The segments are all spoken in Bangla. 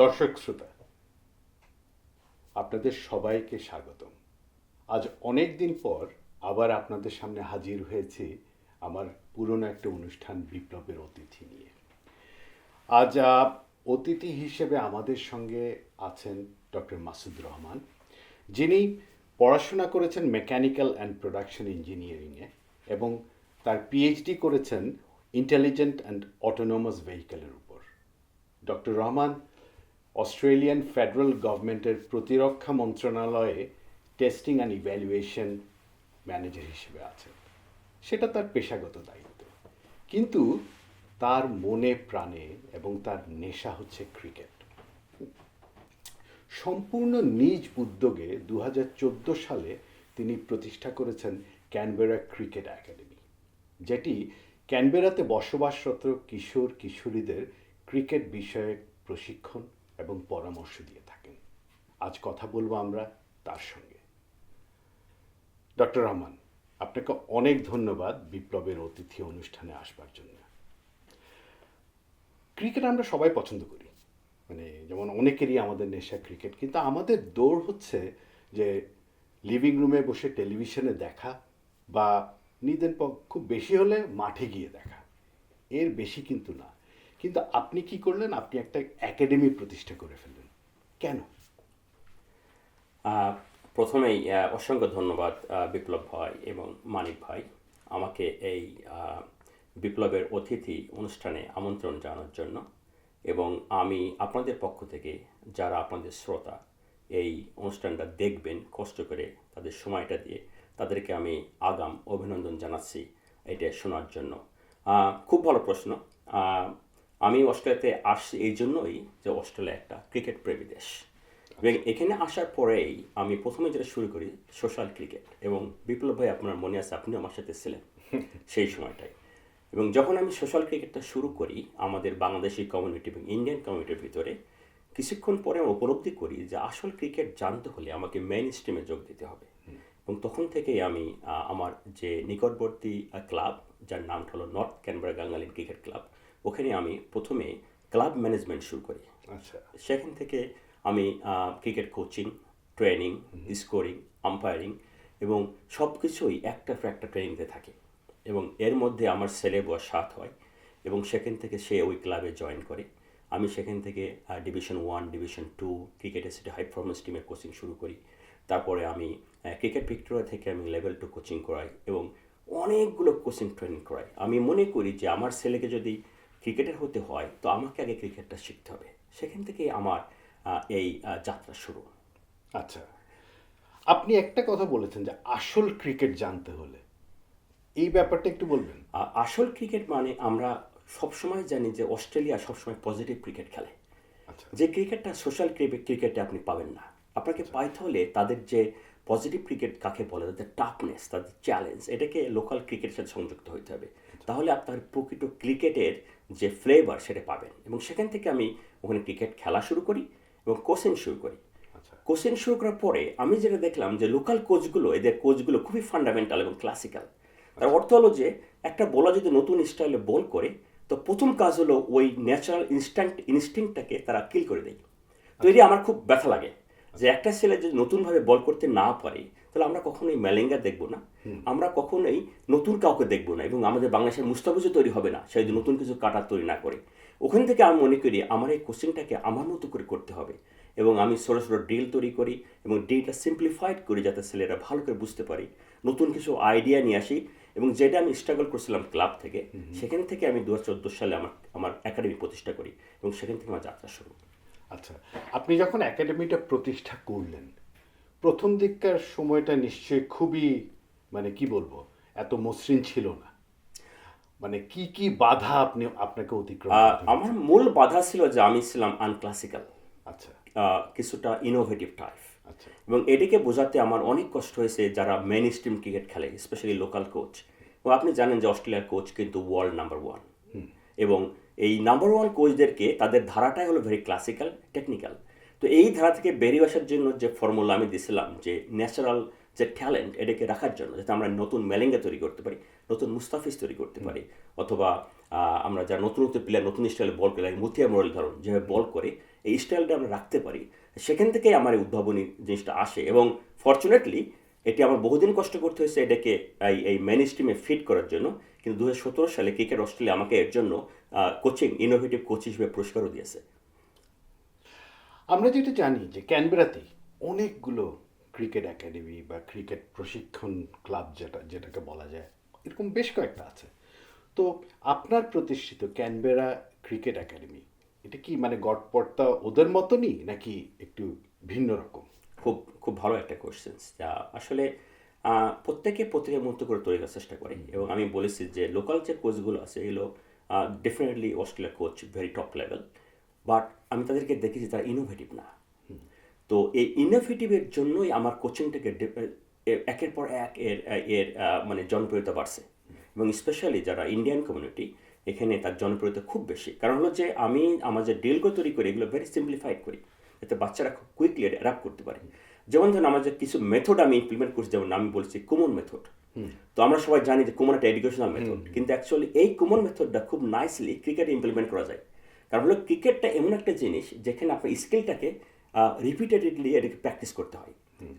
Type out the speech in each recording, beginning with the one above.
দর্শক শ্রোতা, আপনাদের সবাইকে স্বাগতম। আজ অনেক দিন পর আবার আপনাদের সামনে হাজির হয়েছি আমার পুরনো একটা অনুষ্ঠান বিপ্লবের অতিথি নিয়ে। আজ অতিথি হিসেবে আমাদের সঙ্গে আছেন ডক্টর মাসুদ রহমান, যিনি পড়াশোনা করেছেন মেকানিক্যাল অ্যান্ড প্রোডাকশন ইঞ্জিনিয়ারিংয়ে এবং তার পিএইচডি করেছেন ইন্টেলিজেন্ট অ্যান্ড অটোনোমাস ভেহিকেলের উপর। ডক্টর রহমান অস্ট্রেলিয়ান ফেডারেল গভর্নমেন্টের প্রতিরক্ষা মন্ত্রণালয়ে টেস্টিং অ্যান্ড ইভ্যালুয়েশন ম্যানেজার হিসেবে আছেন। সেটা তার পেশাগত দায়িত্ব। কিন্তু তার মনে, প্রাণে এবং তার নেশা হচ্ছে ক্রিকেট। সম্পূর্ণ নিজ উদ্যোগে দু হাজার চোদ্দ সালে তিনি প্রতিষ্ঠা করেছেন ক্যানবেরা ক্রিকেট একাডেমি যেটি ক্যানবেরাতে বসবাসরত কিশোর কিশোরীদের ক্রিকেট বিষয়ে প্রশিক্ষণ এবং পরামর্শ দিয়ে থাকেন। আজ কথা বলব আমরা তার সঙ্গে। ডক্টর রহমান, আপনাকে অনেক ধন্যবাদ বিপ্লবের অতিথি অনুষ্ঠানে আসবার জন্য। ক্রিকেট আমরা সবাই পছন্দ করি। মানে যেমন অনেকেরই আমাদের নেশা ক্রিকেট, কিন্তু আমাদের দৌড় হচ্ছে যে লিভিং রুমে বসে টেলিভিশনে দেখা বা প- খুব বেশি হলে মাঠে গিয়ে দেখা। এর বেশি কিন্তু না। কিন্তু আপনি কি করলেন? আপনি একটা একাডেমি প্রতিষ্ঠা করে ফেললেন। কেন? প্রথমেই অসংখ্য ধন্যবাদ বিপ্লব ভাই এবং মানিক ভাই আমাকে এই বিপ্লবের অতিথি অনুষ্ঠানে আমন্ত্রণ জানানোর জন্য এবং আমি আপনাদের পক্ষ থেকে যারা আপনাদের শ্রোতা এই অনুষ্ঠানটা দেখবেন, কষ্ট করে তাদের সময়টা দিয়ে তাদেরকে আমি আগাম অভিনন্দন জানাচ্ছি, এটা শোনার জন্য। খুব ভালো প্রশ্ন। আমি অস্ট্রেলিয়াতে আসছি এই জন্যই যে অস্ট্রেলিয়া একটা ক্রিকেট প্রেমী দেশ। এবং এখানে আসার পরেই আমি প্রথমে যেটা শুরু করি সোশ্যাল ক্রিকেট। এবং বিপ্লব ভাই আপনার মনে আছে আপনি আমার সাথে ছিলেন সেই সময়টায়। এবং যখন আমি সোশ্যাল ক্রিকেটটা শুরু করি আমাদের বাংলাদেশি কমিউনিটি এবং ইন্ডিয়ান কমিউনিটির ভিতরে কিছুক্ষণ পরে আমি উপলব্ধি করি যে আসল ক্রিকেট জানতে হলে আমাকে মেইন স্ট্রিমে যোগ দিতে হবে। এবং তখন থেকেই আমি আমার যে নিকটবর্তী ক্লাব যার নামটা হলো north Canberra Gungahlin cricket club ওখানে আমি প্রথমে ক্লাব ম্যানেজমেন্ট শুরু করি। আচ্ছা। সেখান থেকে আমি cricket coaching training scoring umpiring এবং সব কিছুই একটা একটা ট্রেনিংতে থাকে এবং এর মধ্যে আমার ছেলে বয়স সাত হয় এবং সেখান থেকে সে ওই ক্লাবে জয়েন করে। আমি সেখান থেকে ডিভিশন ওয়ান ডিভিশন টু ক্রিকেটের সেটা হাই পারফরমেন্স টিমের কোচিং শুরু করি। তারপরে আমি ক্রিকেট ভিক্টোরিয়া থেকে আমি লেভেল টু কোচিং করাই এবং অনেকগুলো কোচিং ট্রেনিং করাই। আমি মনে করি যে আমার ছেলেকে যদি ক্রিকেটার হতে হয় তো আমাকে আগে ক্রিকেটটা শিখতে হবে। সেখান থেকেই আমার এই যাত্রা শুরু। আচ্ছা। আপনি একটা কথা বলেছেন যে আসল ক্রিকেট জানতে হলে। এই ব্যাপারটা একটু বলবেন? আসল ক্রিকেট মানে আমরা সবসময় জানি যে অস্ট্রেলিয়া সবসময় পজিটিভ ক্রিকেট খেলে। আচ্ছা। যে ক্রিকেটটা সোশ্যাল ক্রিকেটে আপনি পাবেন না। আপনাকে পাইতে হলে তাদের যে পজিটিভ ক্রিকেট কাকে বলে তাদের টাফনেস তাদের চ্যালেঞ্জ এটাকে লোকাল ক্রিকেটের সাথে সংযুক্ত হতে হবে। তাহলে আপনার প্রকৃত ক্রিকেটের যে ফ্লেভার সেটা পাবেন। এবং সেখান থেকে আমি ওখানে ক্রিকেট খেলা শুরু করি এবং কোচিং শুরু করি। আচ্ছা। কোচিং শুরু করার পরে আমি যেটা দেখলাম যে লোকাল কোচগুলো এদের কোচগুলো খুবই ফান্ডামেন্টাল এবং ক্লাসিক্যাল তার অর্থ হলো যে একটা বলা যদি নতুন স্টাইলে বল করে তো প্রথম কাজ হলো ওই ন্যাচারাল ইনস্ট্যান্ট ইনস্টিংটাকে তারা কিল করে দেয়। তো এটি আমার খুব ব্যথা লাগে যে একটা ছেলে যদি নতুনভাবে বল করতে না পারে তাহলে আমরা কখনোই ম্যালেঙ্গা দেখব না। আমরা কখনোই নতুন কাউকে দেখব না এবং আমাদের বাংলাদেশের মুস্তাফিজও তৈরি হবে না সে যদি নতুন কিছু কাটার তৈরি না করে। ওখান থেকে আমি মনে করি আমার এই কোশ্চেনটাকে আমার মতো করে করতে হবে এবং আমি ছোটো ছোটো ডিল তৈরি করি এবং ডিলটা সিম্পলিফাইড করি যাতে ছেলেরা ভালো করে বুঝতে পারি। নতুন কিছু আইডিয়া নিয়ে আসি এবং যেটা আমি স্ট্রাগল করছিলাম ক্লাব থেকে সেখান থেকে আমি দু হাজার চোদ্দ সালে আমার আমার একাডেমি প্রতিষ্ঠা করি এবং সেখান থেকে আমার যাত্রা শুরু। আচ্ছা আপনি যখন একাডেমিটা প্রতিষ্ঠা করলেন প্রথম দিককার সময়টা নিশ্চয়ই খুবই মানে কি বলব এত মসৃণ ছিল না। মানে কি কি বাধা আপনি আপনাকে অতিক্রম? আমার মূল বাধা ছিল যে আমি ছিলাম আনক্লাসিক্যাল আচ্ছা। কিছুটা ইনোভেটিভ টাইপ আচ্ছা। এবং এটিকে বোঝাতে আমার অনেক কষ্ট হয়েছে যারা মেন স্ট্রিম ক্রিকেট খেলে স্পেশালি লোকাল কোচ এবং আপনি জানেন যে অস্ট্রেলিয়ার কোচ কিন্তু ওয়ার্ল্ড নাম্বার ওয়ান এবং এই নাম্বার ওয়ান কোচদেরকে তাদের ধারাটাই হলো ভেরি ক্লাসিক্যাল টেকনিক্যাল তো এই ধারা থেকে বেরিয়ে আসার জন্য যে ফর্মুলা আমি দিয়েছিলাম যে ন্যাচারাল যে ট্যালেন্ট এটাকে রাখার জন্য, যাতে আমরা নতুন মেলেঙ্গা তৈরি করতে পারি, নতুন মুস্তাফিজ তৈরি করতে পারি, অথবা আমরা যারা নতুন নতুন প্লেয়ার নতুন স্টাইলে বল করে মতিয়া মোরাল ধরুন, যেভাবে বল করে, এই স্টাইলটা আমরা রাখতে পারি, সেখান থেকেই আমার এই উদ্ভাবনী জিনিসটা আসে এবং ফর্চুনেটলি এটি আমার বহুদিন কষ্ট করতে হয়েছে এটাকে, এই এই মেন স্ট্রিমে ফিট করার জন্য, কিন্তু দুহাজার সতেরো সালে ক্রিকেট অস্ট্রেলিয়া আমাকে এর জন্য কোচিং ইনোভেটিভ কোচ হিসেবে পুরস্কারও দিয়েছে। আমরা যেটা জানি যে ক্যানবেরাতে অনেকগুলো ক্রিকেট একাডেমি বা ক্রিকেট প্রশিক্ষণ ক্লাব যেটা যেটাকে বলা যায় এরকম বেশ কয়েকটা আছে। তো আপনার প্রতিষ্ঠিত ক্যানবেরা ক্রিকেট একাডেমি এটা কি মানে গড়পড়তা ওদের মতনই নাকি একটু ভিন্ন রকম? খুব খুব ভালো একটা কোশ্চেন্স যা আসলে প্রত্যেকে প্রত্যেকের মতো করে তৈরি করার চেষ্টা করে। এবং আমি বলেছি যে লোকাল যে কোচগুলো আছে এগুলো definitely Australia coach very top level but আমি তাদেরকে দেখেছি তারা ইনোভেটিভ না। তো এই ইনোভেটিভের জন্যই আমার কোচিংটাকে একের পর এক এর এর মানে জনপ্রিয়তা বাড়ছে। এবং স্পেশালি যারা ইন্ডিয়ান কমিউনিটি এখানে তার জনপ্রিয়তা খুব বেশি। কারণ হলো যে আমি আমার যে ডিলগুলো তৈরি করি এগুলো ভেরি সিম্পলিফাইড করি। যাতে বাচ্চারা খুব কুইকলি অ্যাডাপ্ট করতে পারে। যেমন ধরুন আমার যে কিছু মেথড আমি ইমপ্লিমেন্ট করছি যেমন আমি বলছি কুমন মেথড তো আমরা সবাই জানি যে কুমন একটা এডুকেশনাল মেথড কিন্তু অ্যাকচুয়ালি এই কুমন মেথডটা খুব নাইসলি ক্রিকেটে ইমপ্লিমেন্ট করা যায়। কারণ হলো ক্রিকেটটা এমন একটা জিনিস যেখানে আপনার স্কিলটাকে রিপিটেডলি এটাকে প্র্যাকটিস করতে হয়।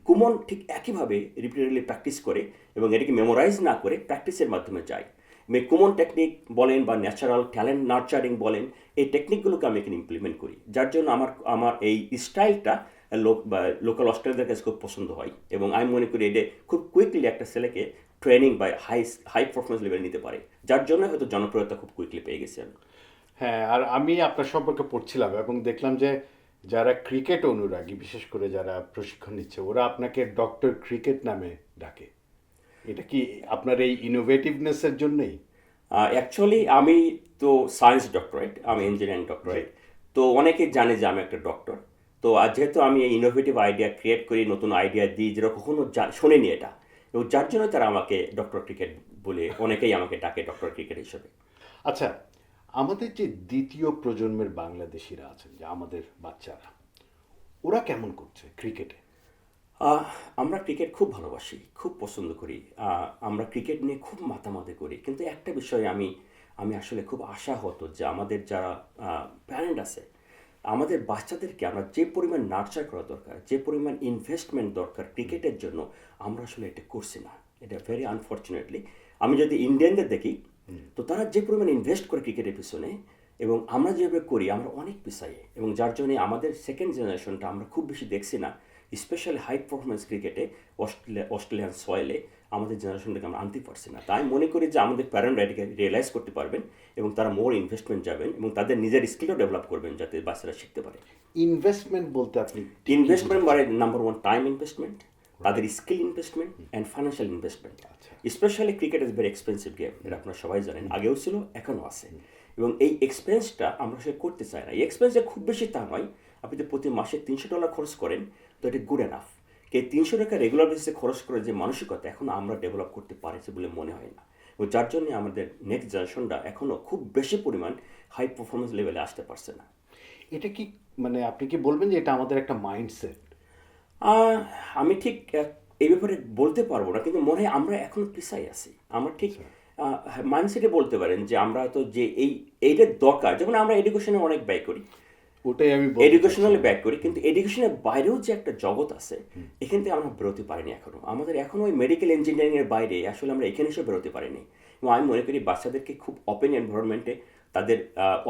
কুমন ঠিক একইভাবে রিপিটেডলি প্র্যাকটিস করে এবং এটাকে মেমোরাইজ না করে প্র্যাকটিসের মাধ্যমে যায়। আমি কুমন টেকনিক বলেন বা ন্যাচারাল ট্যালেন্ট নার্চারিং বলেন এই টেকনিকগুলোকে আমি এখানে ইমপ্লিমেন্ট করি। যার জন্য আমার আমার এই স্টাইলটা লোক বা লোকাল অস্ট্রেলিয়াদের কাছে খুব পছন্দ হয় এবং আমি মনে করি এটা খুব কুইকলি একটা ছেলেকে ট্রেনিং বা হাই হাই পারফরমেন্স লেভেল নিতে পারে। যার জন্য হয়তো জনপ্রিয়তা খুব কুইকলি পেয়ে গেছি আমি। হ্যাঁ আর আমি আপনার সম্পর্কে পড়ছিলাম এবং দেখলাম যে যারা ক্রিকেট অনুরাগী বিশেষ করে যারা প্রশিক্ষণ নিচ্ছে ওরা আপনাকে ডক্টর ক্রিকেট নামে ডাকে। এটা কি আপনার এই ইনোভেটিভনেসের জন্যই? অ্যাকচুয়ালি আমি তো সায়েন্স ডক্টরেট আমি ইঞ্জিনিয়ারিং ডক্টরেট তো অনেকে জানে যে আমি একটা ডক্টর তো আর যেহেতু আমি এই ইনোভেটিভ আইডিয়া ক্রিয়েট করি নতুন আইডিয়া দিই যেটা কখনো শোনেনি এটা। এবং যার জন্য তারা আমাকে ডক্টর ক্রিকেট বলে অনেকেই আমাকে ডাকে ডক্টর ক্রিকেট হিসেবে। আচ্ছা আমাদের যে দ্বিতীয় প্রজন্মের বাংলাদেশিরা আছেন, যে আমাদের বাচ্চারা, ওরা কেমন করছে ক্রিকেটে আমরা ক্রিকেট খুব ভালোবাসি, খুব পছন্দ করি। আমরা ক্রিকেট নিয়ে খুব মাতামাতি করি। কিন্তু একটা বিষয়ে আমি আমি আসলে খুব আশা হতো যে আমাদের যারা প্যারেন্ট আছে, আমাদের বাচ্চাদেরকে আমরা যে পরিমাণ নার্চার করা দরকার, যে পরিমাণ ইনভেস্টমেন্ট দরকার ক্রিকেটের জন্য, আমরা আসলে এটা করছি না। এটা ভেরি আনফর্চুনেটলি আমি যদি ইন্ডিয়ানদের দেখি তো তারা যে পরিমাণ ইনভেস্ট করে ক্রিকেটের পিছনে এবং আমরা যেভাবে করি আমরা অনেক পিছাই এবং যার জন্য আমাদের সেকেন্ড জেনারেশনটা আমরা খুব বেশি দেখছি না স্পেশালি হাই পারফরমেন্স ক্রিকেটে অস্ট্রেলিয়া অস্ট্রেলিয়ান সয়েলে আমাদের জেনারেশনটাকে আমরা আনতে পারছি না। তাই মনে করি যে আমাদের প্যারেন্টরা এটাকে রিয়েলাইজ করতে পারবেন এবং তারা মোর ইনভেস্টমেন্ট যাবেন এবং তাদের নিজের স্কিলও ডেভেলপ করবেন যাতে বাচ্চারা শিখতে পারে। ইনভেস্টমেন্ট বলতে আপনি ইনভেস্টমেন্ট মানে নাম্বার ওয়ান টাইম ইনভেস্টমেন্ট তাদের skill investment and financial investment specially cricket is very expensive game এটা আপনারা সবাই জানেন আগেও ছিল এখনও আছে। এবং এই এক্সপেন্সটা আমরা সে করতে চাই না। এই এক্সপেন্সটা খুব বেশি তা নয় আপনি যদি প্রতি মাসে তিনশো ডলার খরচ করেন তো এটা গুড এনাফ কে তিনশো টাকা রেগুলার বেসিসে খরচ করে যে মানসিকতা এখন আমরা ডেভেলপ করতে পারছি বলে মনে হয় না। এবং যার জন্য আমাদের নেক্সট জেনারেশনটা এখনও খুব বেশি পরিমাণ হাই পারফরমেন্স লেভেলে আসতে পারছে না। এটা কি মানে আপনি কি বলবেন যে এটা আমাদের একটা মাইন্ডসেট আমি ঠিক এই ব্যাপারে বলতে পারব না কিন্তু মনে হয় আমরা এখন পিছাই আছি। আমরা ঠিক মাইন্ডসেটে বলতে পারেন যে আমরা তো যে এই এইটার দরকার যেমন আমরা এডুকেশনে অনেক ব্যয় করি। ওটাই আমি এডুকেশনালি ব্যয় করি কিন্তু এডুকেশনের বাইরেও যে একটা জগৎ আছে এখান থেকে আমরা বেরোতে পারিনি এখনও। আমাদের এখনও ওই মেডিকেল ইঞ্জিনিয়ারিংয়ের বাইরে আসলে আমরা এখানে এসে বেরোতে পারিনি। এবং আমি মনে করি বাচ্চাদেরকে খুব ওপেন এনভায়রনমেন্টে তাদের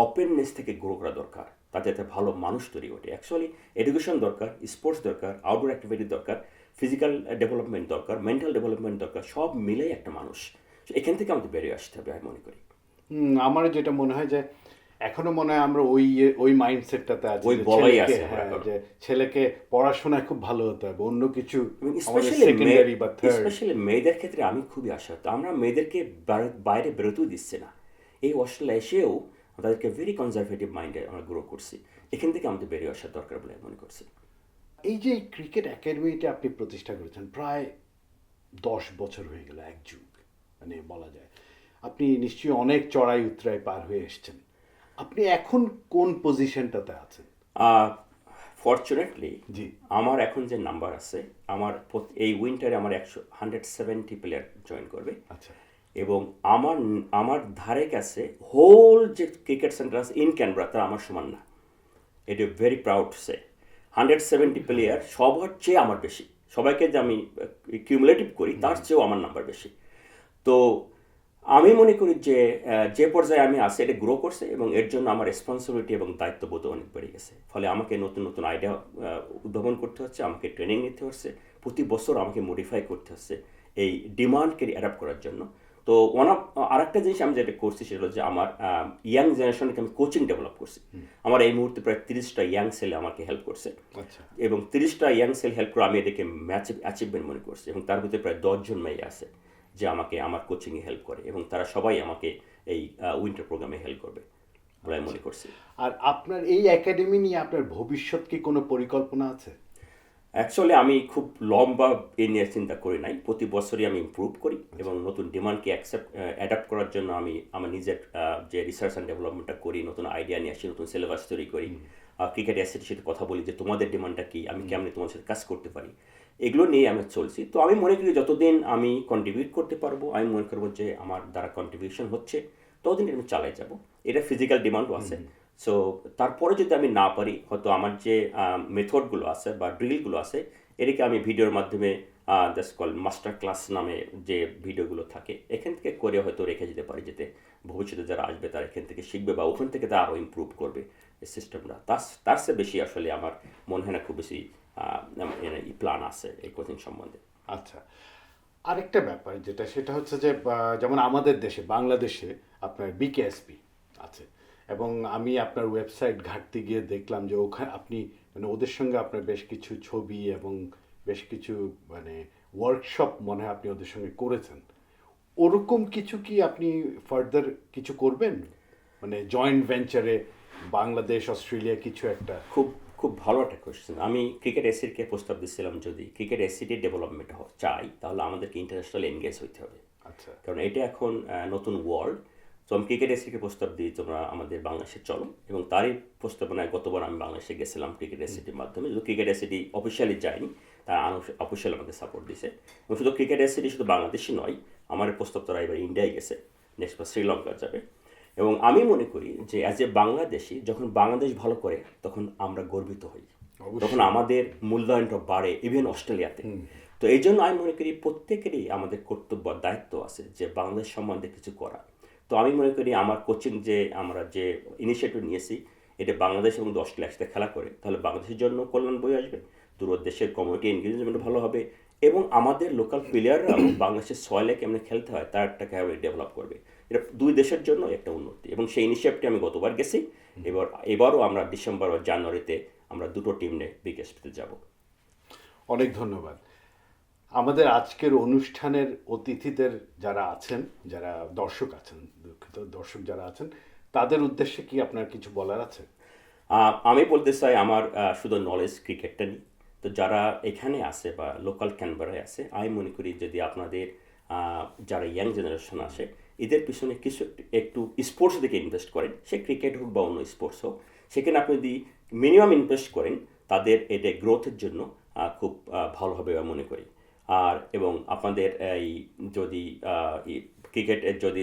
ওপেননেস থেকে গ্রো করা দরকার। তাদের একটা ভালো মানুষ তৈরি ওঠে। অ্যাকচুয়ালি এডুকেশন দরকার স্পোর্টস দরকার আউটডোর অ্যাক্টিভিটি দরকার ফিজিক্যাল ডেভেলপমেন্ট দরকার মেন্টাল ডেভেলপমেন্ট দরকার সব মিলেই একটা মানুষ। এখান থেকে আমাদের বেরিয়ে আসতে হবে আমি মনে করি। আমার যেটা মনে হয় যে এখনও মনে হয় আমরা ওই ওই মাইন্ডসেটটাতে আছি ওই বলাই ছেলেকে- আছে হ্যাঁ, এখনও। যে ছেলেকে পড়াশোনায় খুব ভালো হতে হবে অন্য কিছু সেকেন্ডারি বা থার্ড স্পেশালি মেয়েদের ক্ষেত্রে আমি খুবই আশাহত। আমরা মেয়েদেরকে বাইরে- বাইরে বেরোতেও দিচ্ছি না। এই অস্ট্রেলিয়া এসেও তাদেরকে ভেরি কনজারভেটিভ মাইন্ডে আমরা গ্রো করছি। এখান থেকে আমাদের বেরিয়ে আসার দরকার বলে মনে করছি। এই যে ক্রিকেট একাডেমিটা আপনি প্রতিষ্ঠা করেছেন প্রায় দশ বছর হয়ে গেল এক যুগ মানে বলা যায়। আপনি নিশ্চয়ই অনেক চড়াই উতরাই পার হয়ে এসেছেন। আপনি এখন কোন পজিশনটাতে আছেন? ফর্চুনেটলি জি। আমার এখন যে নাম্বার আছে আমার এই উইন্টারে আমার একশো হান্ড্রেড সেভেন্টি প্লেয়ার জয়েন করবে। আচ্ছা। এবং আমার আমার ধারে কাছে হোল যে ক্রিকেট সেন্টার আছে ইন ক্যানব্রা তারা আমার সমান না। এটা ভেরি প্রাউড সে হান্ড্রেড সেভেন্টি প্লেয়ার সবার চেয়ে আমার বেশি। সবাইকে যে আমি কিউমুলেটিভ করি, তার চেয়েও আমার নাম্বার বেশি। তো আমি মনে করি যে যে পর্যায়ে আমি আছি, এটা গ্রো করছে এবং এর জন্য আমার রেসপন্সিবিলিটি এবং দায়িত্ববোধ অনেক বেড়ে গেছে। ফলে আমাকে নতুন নতুন আইডিয়া উদ্ভাবন করতে হচ্ছে, আমাকে ট্রেনিং নিতে হচ্ছে। প্রতি বছর আমাকে মডিফাই করতে হচ্ছে এই ডিমান্ডকে অ্যাডাপ্ট করার জন্য। তো ওয়ান অফ আরেকটা জিনিস আমি যেটা করছি সেটা হলো যে আমার ইয়াং জেনারেশনকে আমি কোচিং ডেভেলপ করছি। আমার এই মুহূর্তে প্রায় তিরিশটা ইয়াং ছেলে আমাকে হেল্প করছে। আচ্ছা। এবং তিরিশটা ইয়াং সেল হেল্প করে আমি এদেরকে ম্যাচ অ্যাচিভমেন্ট মনে করছি। এবং তার ভিতরে প্রায় দশজন মেয়ে আছে যে আমাকে আমার কোচিংয়ে হেল্প করে। এবং তারা সবাই আমাকে এই উইন্টার প্রোগ্রামে হেল্প করবে বলে মনে করছি। আর আপনার এই একাডেমি নিয়ে আপনার ভবিষ্যৎ কি কোনো পরিকল্পনা আছে? অ্যাকচুয়ালি আমি খুব লম্বা এ নিয়ে চিন্তা করি নাই। প্রতি বছরই আমি ইমপ্রুভ করি এবং নতুন ডিমান্ডকে অ্যাকসেপ্ট অ্যাডাপ্ট করার জন্য আমি আমার নিজের যে রিসার্চ অ্যান্ড ডেভেলপমেন্টটা করি নতুন আইডিয়া নিয়ে আসি নতুন সিলেবাস তৈরি করি ক্রিকেট অ্যাসেটের সাথে কথা বলি যে তোমাদের ডিমান্ডটা কি আমি কেমন তোমার সাথে কাজ করতে পারি এগুলো নিয়ে আমি চলছি। তো আমি মনে করি যতদিন আমি কন্ট্রিবিউট করতে পারব আমি মনে করব যে আমার দ্বারা কন্ট্রিবিউশন হচ্ছে ততদিন আমি চালাই যাব। এটা ফিজিক্যাল ডিমান্ডও আছে। সো তারপরে যদি আমি না পারি, হয়তো আমার যে মেথডগুলো আছে বা ড্রিলগুলো আছে, এটাকে আমি ভিডিওর মাধ্যমে জাস্ট কল মাস্টার ক্লাস নামে যে ভিডিওগুলো থাকে, এখান থেকে করে হয়তো রেখে যেতে পারি, যাতে ভবিষ্যতে যারা আসবে তারা এখান থেকে শিখবে বা ওখান থেকে তারা আরও ইমপ্রুভ করবে এই সিস্টেমটা তার তার চেয়ে বেশি আসলে আমার মনে হয় না খুব বেশি প্ল্যান আছে এই কোচিং সম্বন্ধে। আচ্ছা আরেকটা ব্যাপার যেটা, সেটা হচ্ছে যে যেমন আমাদের দেশে, বাংলাদেশে আপনার বিকেএসপি আছে। এবং আমি আপনার ওয়েবসাইট ঘাটতে গিয়ে দেখলাম যে ওখানে আপনি মানে ওদের সঙ্গে আপনার বেশ কিছু ছবি এবং বেশ কিছু মানে ওয়ার্কশপ মনে হয় আপনি ওদের সঙ্গে করেছেন। ওরকম কিছু কি আপনি ফার্দার কিছু করবেন? মানে জয়েন্ট ভেঞ্চারে বাংলাদেশ অস্ট্রেলিয়া কিছু একটা? খুব খুব ভালো একটা কোয়েশ্চেন আমি ক্রিকেট এসিডকে প্রস্তাব দিচ্ছিলাম যদি ক্রিকেট এসিডি ডেভেলপমেন্ট চাই তাহলে আমাদেরকে ইন্টারন্যাশনাল এনগেজ হইতে হবে। আচ্ছা। কারণ এটা এখন নতুন ওয়ার্ল্ড তো আমি ক্রিকেট এসিকে প্রস্তাব দিই তোমরা আমাদের বাংলাদেশে চলো। এবং তারই প্রস্তাবনায় গতবার আমি বাংলাদেশে গেছিলাম ক্রিকেট এসিটির মাধ্যমে। যদি ক্রিকেট এসিটি অফিসিয়ালি যায়নি তারা অফিসিয়াল আমাকে সাপোর্ট দিছে এবং শুধু ক্রিকেট এসিটি শুধু বাংলাদেশই নয় আমার প্রস্তাব তারা এবার ইন্ডিয়ায় গেছে। নেক্সট বার শ্রীলঙ্কা যাবে। এবং আমি মনে করি যে অ্যাজ এ বাংলাদেশি যখন বাংলাদেশ ভালো করে তখন আমরা গর্বিত হই। তখন আমাদের মূল্যায়নটা বাড়ে ইভেন অস্ট্রেলিয়াতে। তো এই জন্য আমি মনে করি প্রত্যেকেরই আমাদের কর্তব্য দায়িত্ব আছে যে বাংলাদেশ সম্বন্ধে কিছু করা। তো আমি মনে করি আমার কোচিং যে আমরা যে ইনিশিয়েটিভ নিয়েছি এটা বাংলাদেশ এবং অস্ট্রেলিয়া একসাথে খেলা করে তাহলে বাংলাদেশের জন্য কল্যাণ বই আসবে দূর দেশের কমিউনিটি এনগেজমেন্ট ভালো হবে এবং আমাদের লোকাল প্লেয়াররা বাংলাদেশের সয়েলে কেমন খেলতে হয় তার একটা ক্যারিয়ার ডেভেলপ করবে। এটা দুই দেশের জন্য একটা উন্নতি এবং সেই ইনিশিয়েটিভটি আমি গতবার গেছি এবার এবারও আমরা ডিসেম্বর ও জানুয়ারিতে আমরা দুটো টিম নিয়ে বিকেএসপিতে যাব। অনেক ধন্যবাদ। আমাদের আজকের অনুষ্ঠানের অতিথিদের যারা আছেন, যারা দর্শক আছেন, দুঃখিত, দর্শক যারা আছেন, তাদের উদ্দেশ্যে কি আপনার কিছু বলার আছে? আমি বলতে চাই আমার শুধু নলেজ ক্রিকেটটা নিয়ে তো যারা এখানে আছে বা লোকাল ক্যানবারায় আছে, আমি মনে করি যদি আপনাদের যারা ইয়াং জেনারেশন আসে এদের পিছনে কিছু একটু- স্পোর্টস দিকে ইনভেস্ট করেন। সে ক্রিকেট হোক বা অন্য স্পোর্টস হোক, সেখানে আপনি যদি মিনিমাম ইনভেস্ট করেন, তাদের এটা গ্রোথের জন্য খুব ভালো হবে আমি মনে করি। আর এবং আপনাদের এই যদি ক্রিকেটের যদি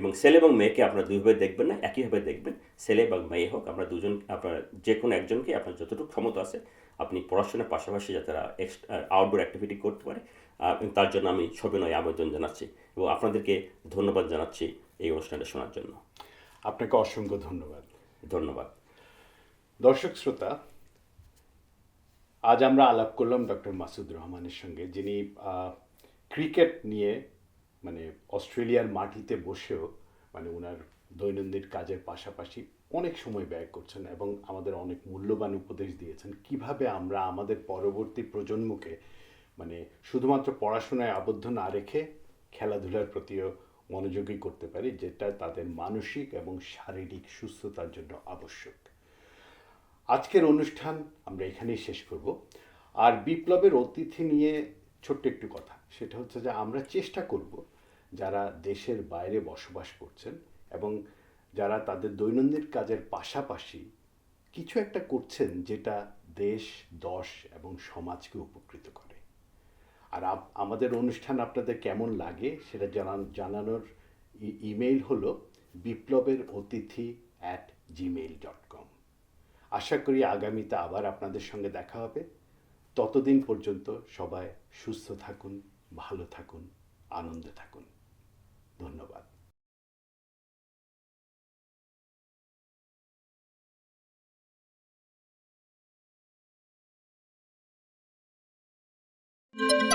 এবং ছেলে এবং মেয়েকে আপনারা দুইভাবে দেখবেন না একইভাবে দেখবেন। ছেলে বা মেয়ে হোক আমরা দুজন আপনার যে কোনো একজনকে আপনার যতটুকু ক্ষমতা আছে আপনি পড়াশোনার পাশাপাশি যাতে তারা আউটডোর অ্যাক্টিভিটি করতে পারে। তার জন্য আমি সবিনয় আবেদন জানাচ্ছি এবং আপনাদেরকে ধন্যবাদ জানাচ্ছি এই অনুষ্ঠানটা শোনার জন্য। আপনাকে অসংখ্য ধন্যবাদ। ধন্যবাদ। দর্শক শ্রোতা আজ আমরা আলাপ করলাম ডক্টর মাসুদ রহমানের সঙ্গে, যিনি ক্রিকেট নিয়ে মানে অস্ট্রেলিয়ার মাটিতে বসেও মানে ওনার দৈনন্দিন কাজের পাশাপাশি অনেক সময় ব্যয় করছেন এবং আমাদের অনেক মূল্যবান উপদেশ দিয়েছেন। কীভাবে আমরা আমাদের পরবর্তী প্রজন্মকে মানে শুধুমাত্র পড়াশোনায় আবদ্ধ না রেখে খেলাধুলার প্রতিও মনোযোগী করতে পারি, যেটা তাদের মানসিক এবং শারীরিক সুস্থতার জন্য আবশ্যক। আজকের অনুষ্ঠান আমরা এখানেই শেষ করব। আর বিপ্লবের অতিথি নিয়ে ছোট্ট একটু কথা। সেটা হচ্ছে যে আমরা চেষ্টা করব যারা দেশের বাইরে বসবাস করছেন এবং যারা তাদের দৈনন্দিন কাজের পাশাপাশি কিছু একটা করছেন যেটা দেশ, দশ এবং সমাজকে উপকৃত করে। আর আমাদের অনুষ্ঠান আপনাদের কেমন লাগে সেটা জানান, জানানোর ইমেইল হলো বিপ্লবের অতিথি অ্যাট জিমেইল ডট আশা করি আগামীতে আবার আপনাদের সঙ্গে দেখা হবে। ততদিন পর্যন্ত সবাই সুস্থ থাকুন, ভালো থাকুন, আনন্দে থাকুন। ধন্যবাদ। Thank